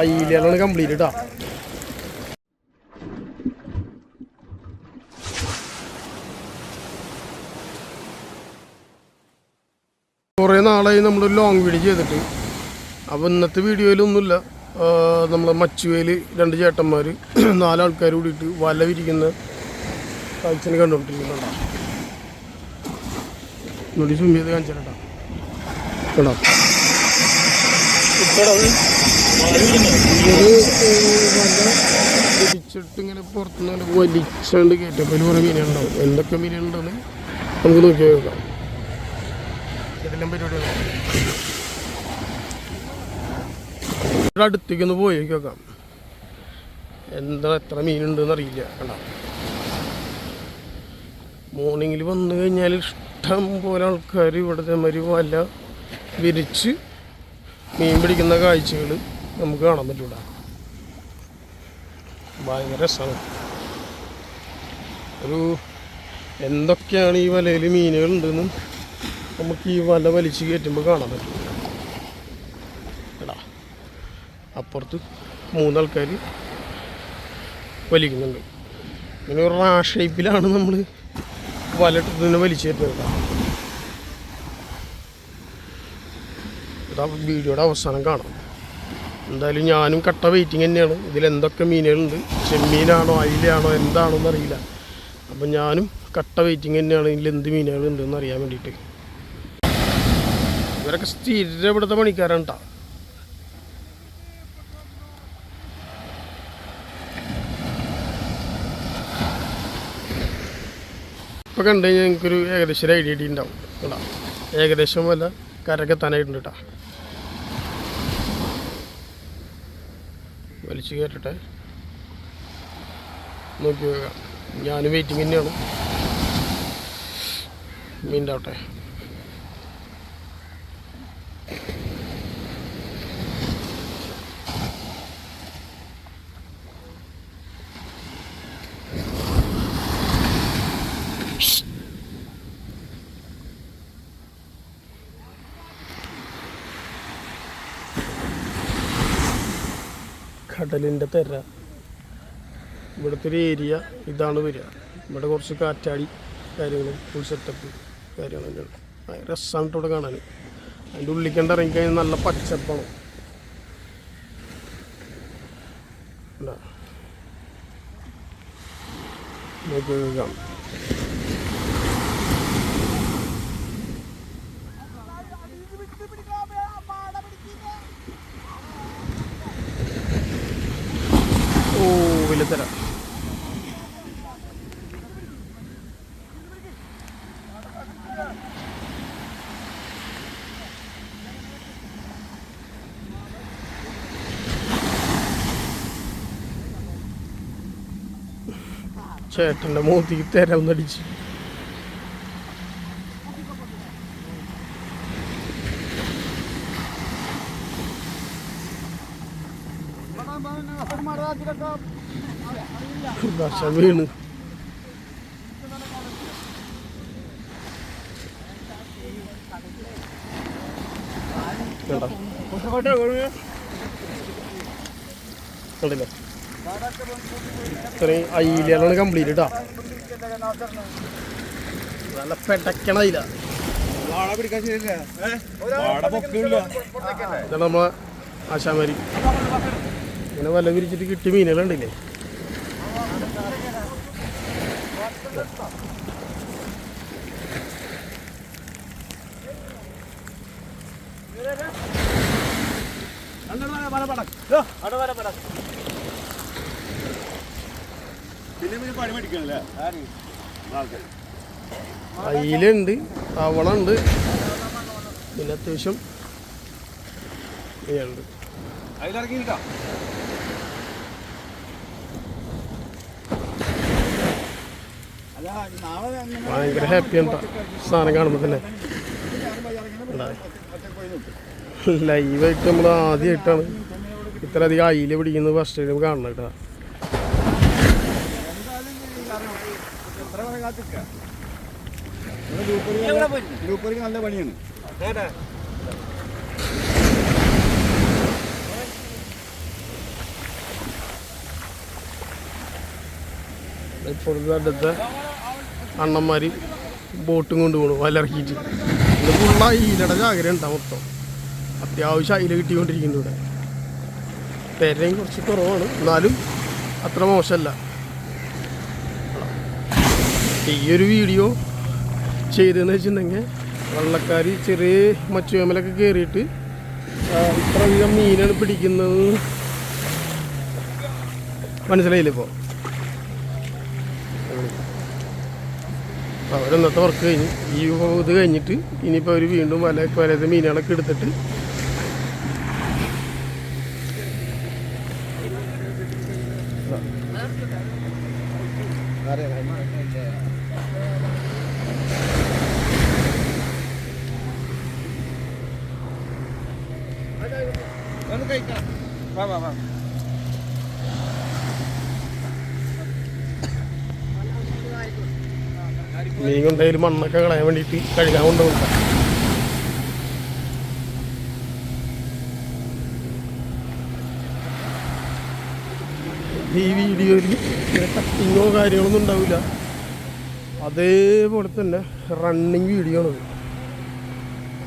അയിലാണ് complete ഇട്ടാ കുറേ നാളായി നമ്മൾ ലോങ് വീഡിയോ ചെയ്തിട്ട്. അപ്പോൾ ഇന്നത്തെ വീഡിയോയിലൊന്നുമില്ല. നമ്മളെ മച്ചുവേൽ രണ്ട് ചേട്ടന്മാർ നാലാൾക്കാർ കൂടിയിട്ട് വല വിരിക്കുന്ന കാഴ്ചനെ കണ്ടുകൊണ്ടിരിക്കുന്നുണ്ടോ നോട്ടി സ്വിം ചെയ്ത് കാണിച്ചാ കേട്ടോ. വലിച്ചിട്ട് ഇങ്ങനെ പുറത്തുനിന്ന് വലിച്ചാണ്ട് കയറ്റപ്പോൾ കുറേ മീനുണ്ടാവും എന്തൊക്കെ മീനുണ്ടെന്ന് നമുക്ക് നോക്കി. നോക്കാം ഇതെല്ലാം ഇവിടെ അടുത്തേക്ക് ഒന്ന് പോയി നോക്കാം എന്താ എത്ര മീനുണ്ടെന്ന് അറിയില്ല കണ്ടോ മോർണിംഗിൽ വന്നു കഴിഞ്ഞാൽ ഇഷ്ടം പോലെ ആൾക്കാർ ഇവിടുത്തെ മാതിരി വല വിരിച്ച് മീൻ പിടിക്കുന്ന കാഴ്ചകൾ നമുക്ക് കാണാൻ പറ്റൂല. ഭയങ്കര രസമാണ് ഒരു എന്തൊക്കെയാണ് ഈ വലയിൽ മീനുകളുണ്ടെന്ന് നമുക്ക് ഈ വല വലിച്ച് കയറ്റുമ്പോൾ കാണാൻ പറ്റും എടാ അപ്പുറത്ത് മൂന്നാൾക്കാർ വലിക്കുന്നുണ്ട്. ഇങ്ങനെ ഒരു റാ ഷേപ്പിലാണ് നമ്മൾ വല ഇട്ടിട്ട് തന്നെ വലിച്ചു കയറ്റുന്നത് ഇതാ വീഡിയോയുടെ അവസാനം കാണാം. എന്തായാലും ഞാനും കട്ട വെയിറ്റിംഗ് തന്നെയാണ്. ഇതിൽ എന്തൊക്കെ മീനുകളുണ്ട്? ചെമ്മീനാണോ അയിലാണോ എന്താണോ എന്നറിയില്ല അപ്പം ഞാനും കട്ട വെയിറ്റിംഗ് തന്നെയാണ് ഇതിൽ എന്ത് മീനുകളുണ്ടെന്ന് അറിയാൻ വേണ്ടിയിട്ട്. ഇവരൊക്കെ സ്ഥിരം ഇവിടുത്തെ പണിക്കാരാണ് കേട്ടോ ഇപ്പോൾ കണ്ടു കഴിഞ്ഞാൽ എനിക്കൊരു ഏകദേശം ഒരു ഐഡിയ ഉണ്ടാവും ഏകദേശം വല്ല കരക്കെത്താനായിട്ടുണ്ട് കേട്ടോ വലിച്ചു കയറ്റട്ടെ. നോക്കി നോക്കാം ഞാനും വെയിറ്റിംഗ് തന്നെയാണ്. മീന്റെ കടലിന്റെ തെര. ഇവിടുത്തെ ഒരു ഏരിയ ഇതാണ് വരിക. ഇവിടെ കുറച്ച് കാറ്റാടി കാര്യങ്ങൾ ഫുൾ സെറ്റപ്പ് ഭയങ്കര രസമാണ് ഇവിടെ കാണാൻ. അതിന്റെ ഉള്ളിക്കണ്ട് ഇറങ്ങിക്കഴിഞ്ഞാൽ നല്ല പച്ചപ്പാണ്? നോക്കി നോക്കാം ഓ വലിയ തര ചേട്ടന്റെ മൂത്തിക്ക് തെര ഒന്നടിച്ച് വീണ് കേട്ടോ അയിലാണ് കംപ്ലീറ്റ് കേട്ടോ നല്ല ഇതാണ് നമ്മളെ ആശാമാരി ഇങ്ങനെ വല വിരിച്ചിട്ട് കിട്ടിയ മീനുകളുണ്ടില്ലേ പിന്നെ പിന്നെ പണി മേടിക്കണല്ലേ ആൾക്കാർ അയിലുണ്ട് തവളുണ്ട്. പിന്നെ അത്യാവശ്യം അതിലിറങ്ങി ഭയങ്കര ഹാപ്പി ഹാപ്പിയാണ് സാധനം കാണുമ്പോൾ തന്നെ. ലൈവായിട്ട് നമ്മൾ ആദ്യമായിട്ടാണ് ഇത്രയധികം അയിൽ പിടിക്കുന്നത് ഫസ്റ്റ് ടൈം കാണണം കേട്ടോ നല്ല പണിയാണ് ഇപ്പോൾ അടുത്ത അണ്ണന്മാർ ബോട്ടും കൊണ്ടുപോകണു വലർക്കിയിട്ട് ഇത് ഫുള്ള അയിലയുടെ ജാഗ്രത ഉണ്ടാവും മൊത്തം. അത്യാവശ്യം അയില കിട്ടിക്കൊണ്ടിരിക്കുന്നു ഇവിടെ. പേരയും കുറച്ച് കുറവാണ്. എന്നാലും അത്ര മോശമല്ല. ഈ ഒരു വീഡിയോ ചെയ്തതെന്ന് വെച്ചിട്ടുണ്ടെങ്കിൽ വള്ളക്കാർ ചെറിയ മച്ചുവേമലൊക്കെ കയറിയിട്ട് ഇത്ര ഇത്രയധികം മീനാണ് പിടിക്കുന്നത്. മനസ്സിലായില്ലേ ഇപ്പോൾ അവർ ഇന്നത്തെ വർക്ക് കഴിഞ്ഞ്. ഈ ഇത് കഴിഞ്ഞിട്ട് ഇനിയിപ്പോൾ അവർ വീണ്ടും വല വലത്തെ മീനുകളൊക്കെ എടുത്തിട്ട് വാ വാ വാ. മീൻ കൊണ്ടായാലും മണ്ണൊക്കെ കളയാൻ വേണ്ടിയിട്ട് കഴുകാൻ കൊണ്ടുപോകും ഈ വീഡിയോയിൽ കട്ടിങ്ങോ കാര്യങ്ങളൊന്നും ഉണ്ടാവില്ല. അതേപോലെ തന്നെ റണ്ണിങ് വീഡിയോ ആണ്.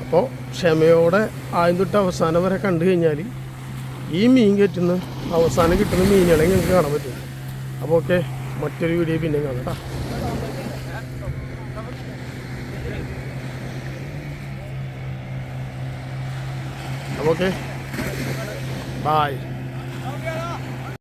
അപ്പോൾ ക്ഷമയോടെ ആദ്യം തൊട്ട് അവസാനം വരെ കണ്ടു കഴിഞ്ഞാൽ ഈ മീൻ കയറ്റുന്ന അവസാനം കിട്ടുന്ന മീനുകളെ ഞങ്ങൾക്ക് കാണാൻ പറ്റും. അപ്പോൾ ഓക്കെ മറ്റൊരു വീഡിയോ പിന്നെ കാണാം കേട്ടോ അപ്പോൾ ഓക്കെ ബായ്